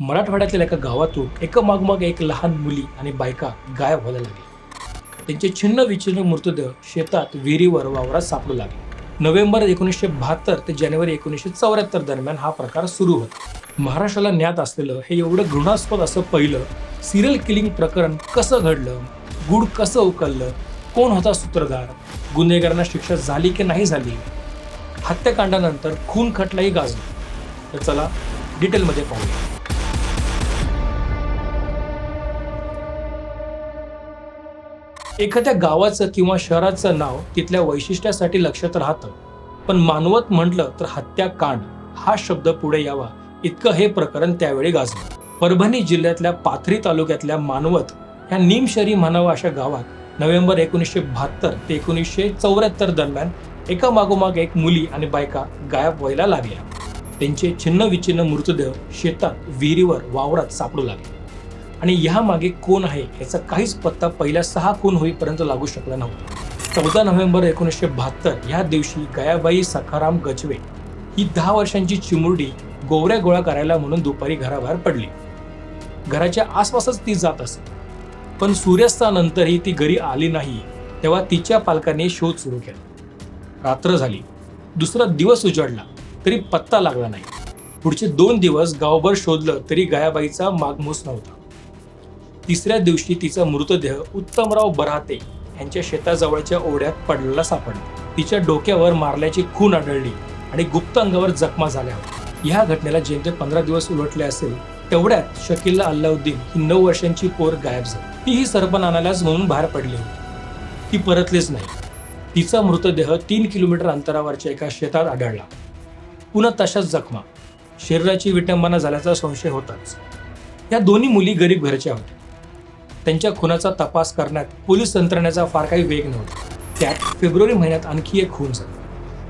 मराठवाड्यातील एका गावातून एकमागमाग एक लहान मुली आणि बायका गायब व्हायला लागली. त्यांचे छिन्न विछिन्न मृतदेह शेतात विहिरीवर वावरात सापडू लागले. नोव्हेंबर एकोणीसशे बहात्तर ते जानेवारी एकोणीसशे चौऱ्याहत्तर दरम्यान हा प्रकार सुरू होता. महाराष्ट्राला ज्ञात असलेलं हे एवढं घृणास्पद असं पहिलं सिरियल किलिंग प्रकरण कसं घडलं गुड कसं उकललं कोण होता सूत्रधार गुन्हेगारांना शिक्षा झाली की नाही झाली हत्याकांडानंतर खून खटलाही गाजला. तर चला डिटेलमध्ये पाहूया. एखाद्या गावाचं किंवा शहराचं नाव तिथल्या वैशिष्ट्यासाठी लक्षात राहतं. पण मानवत म्हटलं तर हत्याकांड हा शब्द पुढे यावा इतकं हे प्रकरण त्यावेळी गाजलं. परभणी जिल्ह्यातल्या पाथरी तालुक्यातल्या मानवत ह्या निमशरी म्हणावा अशा गावात नोव्हेंबर एकोणीसशे बहात्तर ते एकोणीसशे चौऱ्याहत्तर दरम्यान एका मागोमाग एक मुली आणि बायका गायब व्हायला लागल्या. त्यांचे छिन्न विच्छिन्न मृतदेह शेतात विहिरीवर वावरात सापडू लागले. आणि ह्या मागे कोण आहे याचा काहीच पत्ता पहिल्या सहा खून होईपर्यंत लागू शकला नव्हता. चौदा नोव्हेंबर एकोणीसशे बहात्तर ह्या दिवशी गयाबाई सखाराम गजवे ही दहा वर्षांची चिमुरडी गोवऱ्या गोळा करायला म्हणून दुपारी घराबाहेर पडली. घराच्या आसपासच ती जात असे. पण सूर्यास्तानंतरही ती घरी आली नाही तेव्हा तिच्या पालकांनी शोध सुरू केला. रात्र झाली. दुसरा दिवस उजाडला तरी पत्ता लागला नाही. पुढचे दोन दिवस गावभर शोधलं तरी गयाबाईचा मागमूस नव्हता. तिसऱ्या दिवशी तिचा मृतदेह उत्तमराव बराते यांच्या शेताजवळच्या ओढ्यात पडलेला सापडला. तिच्या डोक्यावर मारल्याची खून आढळली आणि गुप्त अंगावर जखमा झाल्या. होत्या ह्या घटनेला जेमते पंधरा दिवस उलटले असेल तेवढ्यात शकिल्ला अल्लाउद्दीन ही नऊ वर्षांची पोर गायब झाली. तीही सरपण आणायलाच म्हणून बाहेर पडली होती. ती परतलीच नाही. तिचा मृतदेह तीन किलोमीटर अंतरावरच्या एका शेतात आढळला. पुन्हा तशाच जखमा. शरीराची विटंबना झाल्याचा संशय होताच. या दोन्ही मुली गरीब घरच्या होत्या. त्यांच्या खुनाचा तपास करण्यात पोलीस यंत्रणेचा फार काही वेग नव्हता. त्यात फेब्रुवारी महिन्यात आणखी एक खून झाला.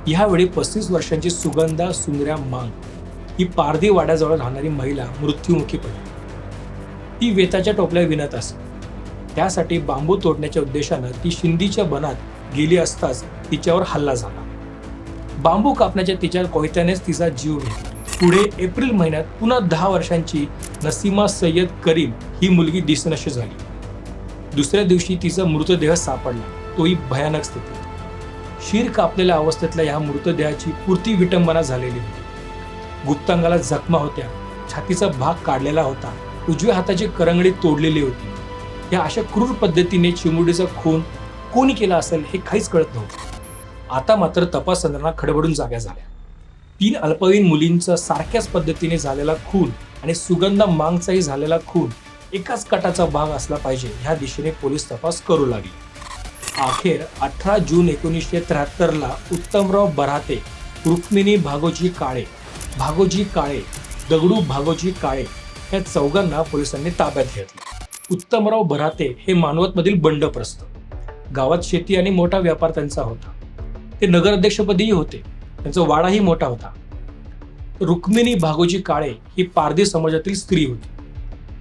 यावेळी पस्तीस वर्षांची सुगंधा सुंदऱ्या मांग ही पारधी वाड्याजवळ राहणारी महिला मृत्युमुखी पडली. ती वेताच्या टोपल्या विणत असे. त्यासाठी बांबू तोडण्याच्या उद्देशानं ती शिंदीच्या बनात गेली असताच तिच्यावर हल्ला झाला. बांबू कापण्याच्या तिच्या कोयत्यानेच तिचा जीव घेतला पुढे एप्रिल महिन्यात पुन्हा दहा वर्षांची नसीमा सय्यद करीम ही मुलगी दिसनशी झाली. दुसऱ्या दिवशी तिचा मृतदेह सापडला. तोही भयानक स्थितीत शीर कापलेल्या अवस्थेतल्या ह्या मृतदेहाची पुरती विटंबना झालेली होती. गुप्तांगाला जखमा होत्या. छातीचा भाग काढलेला होता. उजव्या हाताची करंगडी तोडलेली होती. या अशा क्रूर पद्धतीने चिमुरडीचा खून कोणी केला असेल हे काहीच कळत नव्हतं. आता मात्र तपास यंत्रणा खडबडून जाग्या झाल्या. तीन अल्पवयीन मुलींचा सारख्याच पद्धतीने झालेला खून आणि सुगंधा मांगचाही झालेला खून एकाच कटाचा भाग असला पाहिजे. ह्या दिशेने पोलीस तपास करू लागले. अखेर अठरा जून एकोणीसशे त्र्याहत्तरला उत्तमराव बराते रुक्मिणी भागोजी काळे भागोजी काळे दगडू भागोजी काळे या चौघांना पोलिसांनी ताब्यात घेतलं. उत्तमराव बराते हे मानवतमधील बंडप्रस्थ. गावात शेती आणि मोठा व्यापार त्यांचा होता. ते नगराध्यक्षपदीही होते. त्यांचा वाडाही मोठा होता. रुक्मिणी भागोजी काळे ही पारधी समाजातील स्त्री होती.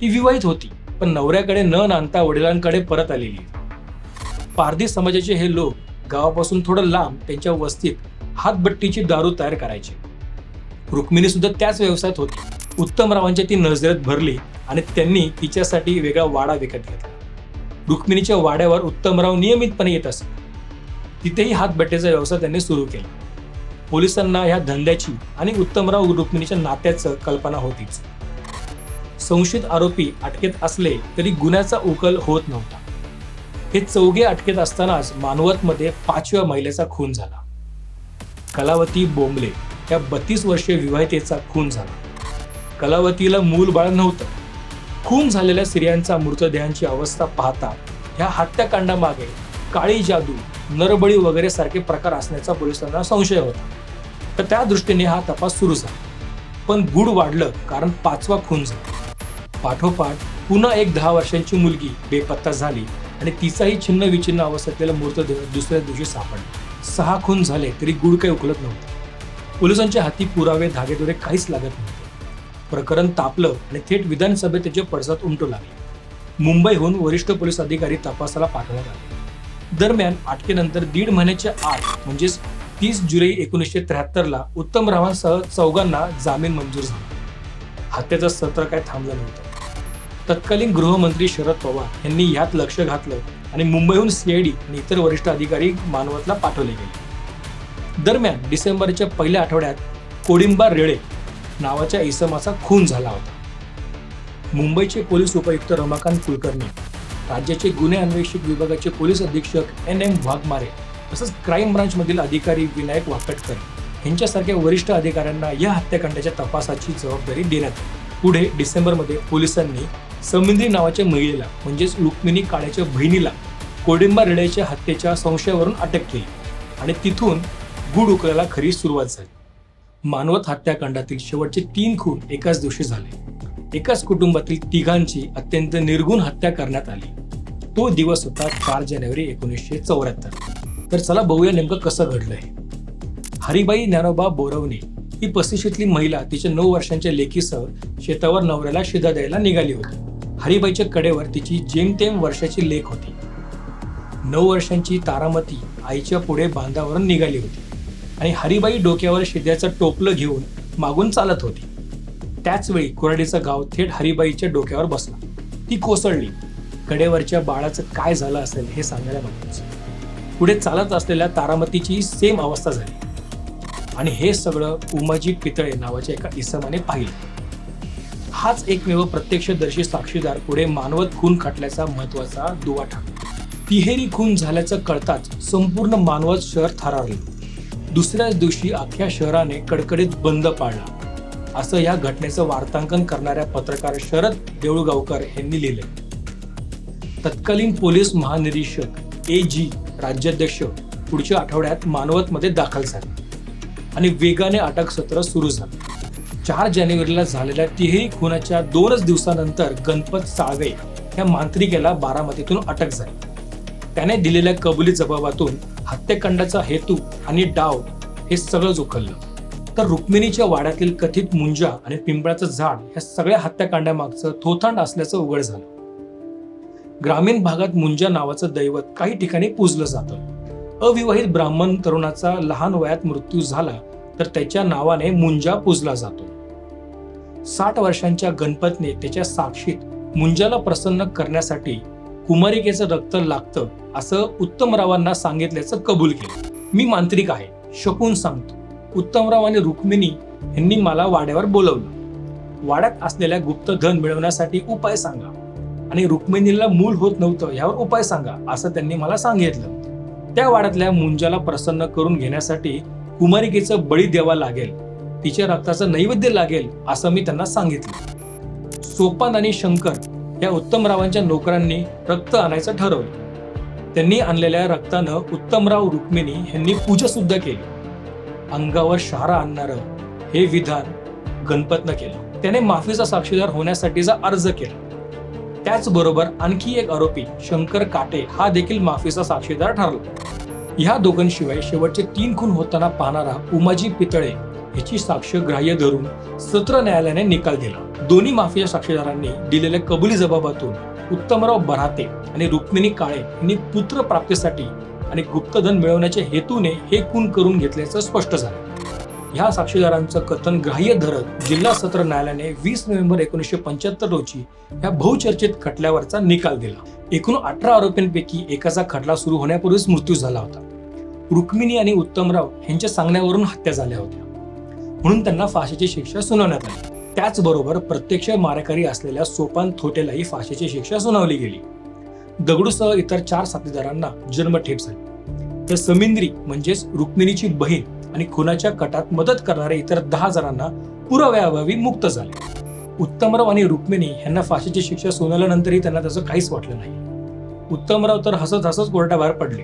ती विवाहित होती पण नवऱ्याकडे न नांदता वडिलांकडे परत आलेली. पारधी समाजाचे हे लोक गावापासून थोडं लांब त्यांच्या वस्तीत हातबट्टीची दारू तयार करायचे. रुक्मिणी सुद्धा त्याच व्यवसायात होती. उत्तमरावांच्या ती नजरेत भरली आणि त्यांनी तिच्यासाठी वेगळा वाडा विकत घेतला. रुक्मिणीच्या वाड्यावर उत्तमराव नियमितपणे येत असत तिथेही हातबट्टीचा व्यवसाय त्यांनी सुरू केला. पोलिसांना ह्या धंद्याची आणि उत्तमराव रुक्मिणीच्या नात्याचं कल्पना होतीच. संशयित आरोपी अटकेत असले तरी गुन्ह्याचा उकल होत नव्हता. हे चौघे अटकेत असतानाच मानवतमध्ये पाचव्या महिलेचा खून झाला. कलावती बोंबले या बत्तीस वर्षीय विवाहितेचा खून झाला. कलावतीला मूल बाळ नव्हतं. खून झालेल्या स्त्रियांचा मृतदेहांची अवस्था पाहता ह्या हत्याकांडामागे काळी जादू नरबळी वगैरे सारखे प्रकार असण्याचा पोलिसांना संशय होता. तर त्या दृष्टीने हा तपास सुरू झाला. पण गुड वाढलं कारण पाचवा खून झाला. पाठोपाठ पुन्हा एक दहा वर्षांची मुलगी बेपत्ता झाली आणि तिचाही छिन्न विछिन्न अवस्थेतलेला मृतदेह दुसऱ्या दिवशी सापडला. सहा खून झाले तरी गुड काही उकलत नव्हतं. पोलिसांच्या हाती पुरावे धागेदोरे काहीच लागत नव्हते. प्रकरण तापलं आणि थेट विधानसभेत त्याचे पडसाद उमटू लागले. मुंबईहून वरिष्ठ पोलीस अधिकारी तपासाला पाठवण्यात आले. दरम्यान अटकेनंतर दीड महिन्याच्या आत म्हणजेच तीस जुलै एकोणीसशे त्र्याहत्तरला उत्तमरावांसह चौघांना जामीन मंजूर झाला. हत्येचं सत्र काय थांबलं नव्हतं. तत्कालीन गृहमंत्री शरद पवार यांनी यात लक्ष घातलं आणि मुंबईहून सीआयडी आणि इतर वरिष्ठ अधिकारी मानवतला पाठवले गेले. दरम्यान डिसेंबरच्या पहिल्या आठवड्यात कोडिंबा रेळे नावाच्या इसमाचा खून झाला होता. मुंबईचे पोलीस उपायुक्त रमाकांत कुलकर्णी राज्याचे गुन्हे अन्वेषक विभागाचे पोलीस अधीक्षक एन एम वाघमारे तसंच क्राईम ब्रांचमधील अधिकारी विनायक वाकटकर यांच्यासारख्या वरिष्ठ अधिकाऱ्यांना या हत्याकांडाच्या तपासाची जबाबदारी देण्यात आली. पुढे डिसेंबरमध्ये पोलिसांनी समिंद्री नावाच्या महिलेला म्हणजेच रुक्मिणी काळ्याच्या बहिणीला कोडिंबा रेड्याच्या हत्येच्या संशयावरून अटक केली आणि तिथून गुड उकळायला खरी सुरुवात झाली. मानवत हत्याकांडातील शेवटचे तीन खून एकाच दिवशी झाले. एकाच कुटुंबातील तिघांची अत्यंत निर्गुण हत्या करण्यात आली. तो दिवस होता चार जानेवारी एकोणीसशे चौऱ्याहत्तर. तर चला बघूया नेमकं कसं घडलंय. हरिबाई ज्ञानोबा बोरवणे ही पस्तीशीतली महिला तिच्या नऊ वर्षांच्या लेकीसह शेतावर नवऱ्याला शिदा द्यायला निघाली होती. हरिबाईच्या कडेवर तिची जेमतेम वर्षाची लेख होती. नऊ वर्षांची तारामती आईच्या पुढे बांधावरून निघाली होती आणि हरिबाई डोक्यावर शिद्याचं टोपलं घेऊन मागून चालत होती. त्याच वेळी कुराडीचं गाव थेट हरिबाईच्या डोक्यावर बसला. ती कोसळली. कडेवरच्या बाळाचं काय झालं असेल हे सांगायला नकोच पुढे चालत असलेल्या तारामतीची सेम अवस्था झाली. आणि हे सगळं उमाजी पितळे नावाच्या एका इसमाने पाहिलं. हाच एकमेव प्रत्यक्षदर्शी साक्षीदार पुढे मानवत खून खटल्याचा महत्त्वाचा दुवा ठरला. तिहेरी खून झाल्याचं कळताच संपूर्ण मानवत शहर थरारले. दुसऱ्याच दिवशी अख्ख्या शहराने कडकडीत बंद पाळला. असं या घटनेचं वार्तांकन करणाऱ्या पत्रकार शरद देऊळगावकर यांनी लिहिलंय. तत्कालीन पोलीस महानिरीक्षक ए जी राज्याध्यक्ष पुढच्या आठवड्यात मानवतमध्ये दाखल झाले आणि वेगाने अटक सत्र सुरू झालं. चार जानेवारीला झालेल्या तिहेरी खुनाच्या दोनच दिवसानंतर गणपत साळवे या मांत्रिकेला बारामतीतून अटक झाली. त्याने दिलेल्या कबुली जबाबातून हत्याकांडाचा हेतू आणि डाव हे सगळंच उखललं तर रुक्मिणीच्या वाड्यातील कथित मुंजा आणि पिंपळाचं झाड या सगळ्या हत्याकांडामागचं थोथांड असल्याचं उघड झालं. ग्रामीण भागात मुंजा नावाचं दैवत काही ठिकाणी पूजलं जातं. अविवाहित ब्राह्मण तरुणाचा लहान वयात मृत्यू झाला तर त्याच्या नावाने मुंजा पूजला जातो. साठ वर्षांच्या गणपतने त्याच्या साक्षीत मुंजाला प्रसन्न करण्यासाठी कुमारिकेचं रक्त लागतं असं उत्तमरावांना सांगितल्याचं कबूल केलं. मी मांत्रिक आहे शकून सांगतो. उत्तमराव आणि रुक्मिणी यांनी मला वाड्यावर बोलवलं. वाड्यात असलेल्या गुप्त धन मिळवण्यासाठी उपाय सांगा. आणि रुक्मिणीला मूल होत नव्हतं यावर उपाय सांगा असं त्यांनी मला सांगितलं. त्या वाड्यातल्या मुंजाला प्रसन्न करून घेण्यासाठी कुमारिकेचं बळी द्यावा लागेल. तिच्या रक्ताचं नैवेद्य लागेल असं मी त्यांना सांगितलं. सोपान आणि शंकर या उत्तमरावांच्या नोकरांनी रक्त आणायचं ठरवलं. त्यांनी आणलेल्या रक्तानं उत्तमराव रुक्मिणी यांनी पूजा सुद्धा केली. अंगावर शहारा आणणारं हे विधान गणपतनं केलं. त्याने माफीचा साक्षीदार होण्यासाठीचा अर्ज केला. त्याचबरोबर आणखी एक आरोपी शंकर काटे हा देखील माफीचा साक्षीदार ठरला. ह्या दोघांशिवाय शेवटचे तीन खून होताना पाहणारा उमाजी पितळे याची साक्ष ग्राह्य धरून सत्र न्यायालयाने निकाल दिला. दोन्ही माफिया साक्षीदारांनी दिलेल्या कबुली जबाबातून उत्तमराव बराते आणि रुक्मिणी काळे यांनी पुत्र प्राप्तीसाठी आणि गुप्तधन मिळवण्याच्या हेतूने हे खून करून घेतल्याचं स्पष्ट झालं. ह्या साक्षीदारांचं कथन ग्राह्य धरत जिल्हा सत्र न्यायालयाने वीस नोव्हेंबर एकोणीसशे पंच्याहत्तर रोजी या बहुचर्चित खटल्यावरचा निकाल दिला. एकूण अठरा आरोपींपैकी एकाचा खटला सुरू होण्यापूर्वीच मृत्यू झाला होता. रुक्मिणी आणि उत्तमराव यांच्या सांगण्यावरून हत्या झाल्या होत्या. म्हणून त्यांना फाशीची शिक्षा सुनावण्यात आली. त्याचबरोबर प्रत्यक्ष मारेकरी असलेल्या सोपान थोटेलाही फाशीची शिक्षा सुनावली गेली. दगडूसह इतर चार साथीदारांना जन्मठेप झाली. तर समिंद्री म्हणजेच रुक्मिणीची बहीण आणि खुनाच्या कटात मदत करणाऱ्या इतर दहा जणांना पुराव्याअभावी मुक्त झाले. उत्तमराव आणि रुक्मिणी यांना फाशीची शिक्षा सुनावल्यानंतरही त्यांना त्याचं काहीच वाटलं नाही. उत्तमराव तर हसत हसत कोर्टाबाहेर पडले.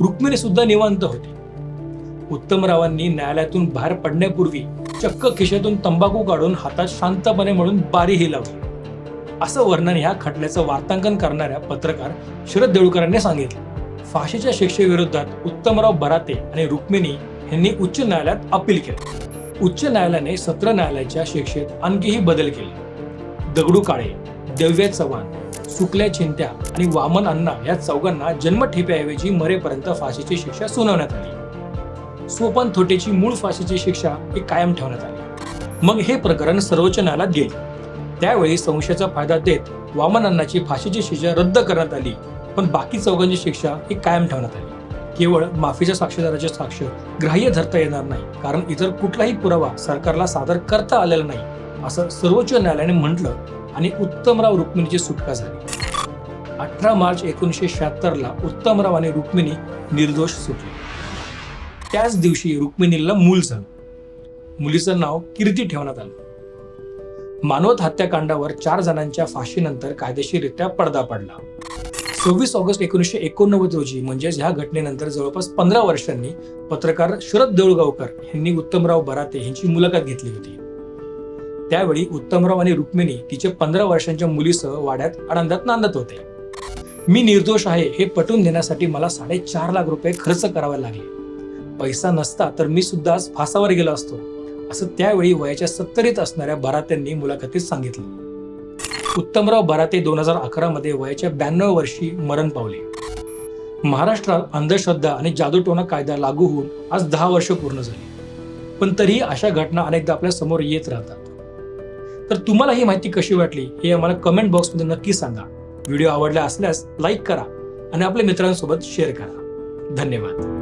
रुक्मिणी सुद्धा निवांत होती. उत्तमरावांनी न्यायालयातून बाहेर पडण्यापूर्वी चक्क खिशातून तंबाखू काढून हातात शांतपणे म्हणून बारी ही लावली. असं वर्णन ह्या खटल्याचं वार्तांकन करणाऱ्या पत्रकार शरद देऊळकरांनी सांगितलं. फाशीच्या शिक्षेविरोधात उत्तमराव बराते आणि रुक्मिणी यांनी उच्च न्यायालयात अपील केलं. उच्च न्यायालयाने सत्र न्यायालयाच्या शिक्षेत आणखीही बदल केले. दगडू काळे दिव्या चव्हाण सुकल्या चिंत्या आणि वामन अण्णा या चौघांना जन्मठेप्याऐवजी मरेपर्यंत फाशीची शिक्षा सुनावण्यात आली. सोपान थोटेची मूळ फाशीची शिक्षा ही कायम ठेवण्यात आली. मग हे प्रकरण सर्वोच्च न्यायालयात गेले. त्यावेळी संशयाचा फायदा देत वामनांनाची फाशीची शिक्षा रद्द करण्यात आली पण बाकी चौघांची शिक्षा ही कायम ठेवण्यात आली. केवळ माफीच्या साक्षीदाराचे साक्ष ग्राह्य धरता येणार नाही कारण इतर कुठलाही पुरावा सरकारला सादर करता आलेला नाही असं सर्वोच्च न्यायालयाने म्हटलं आणि उत्तमराव रुक्मिणीची सुटका झाली. अठरा मार्च एकोणीसशे शहात्तरला उत्तमराव आणि रुक्मिणी निर्दोष सुटले. त्याच दिवशी रुक्मिणीला मूल झालं मुलीचं नाव कीर्ती ठेवण्यात आलं. मानवत हत्याकांडावर चार जणांच्या फाशीनंतर कायदेशीररित्या पडदा पडला. सव्वीस ऑगस्ट एकोणीसशे एकोणनव्वद रोजी म्हणजेच ह्या घटनेनंतर जवळपास पंधरा वर्षांनी पत्रकार शरद देऊळगावकर यांनी उत्तमराव बराते यांची मुलाखत घेतली होती. त्यावेळी उत्तमराव आणि रुक्मिणी तिचे पंधरा वर्षांच्या मुलीसह वाड्यात आनंदात नांदत होते. मी निर्दोष आहे हे पटवून देण्यासाठी मला साडेचार लाख रुपये खर्च करावे लागले. पैसा नसता तर मी सुद्धा आज फासावर गेलो असतो. असं त्यावेळी वयाच्या सत्तरीत असणाऱ्या बरात्यांनी मुलाखतीत सांगितलं. उत्तमराव बराते दोन हजार अकरा मध्ये वयाच्या ब्याण्णव वर्षी मरण पावले. महाराष्ट्रात अंधश्रद्धा आणि जादूटोना कायदा लागू होऊन आज दहा वर्ष पूर्ण झाली. पण तरीही अशा घटना अनेकदा आपल्यासमोर येत राहतात. तर तुम्हाला ही माहिती कशी वाटली हे आम्हाला कमेंट बॉक्समध्ये नक्की सांगा. व्हिडिओ आवडला असल्यास लाईक करा आणि आपल्या मित्रांसोबत शेअर करा. धन्यवाद.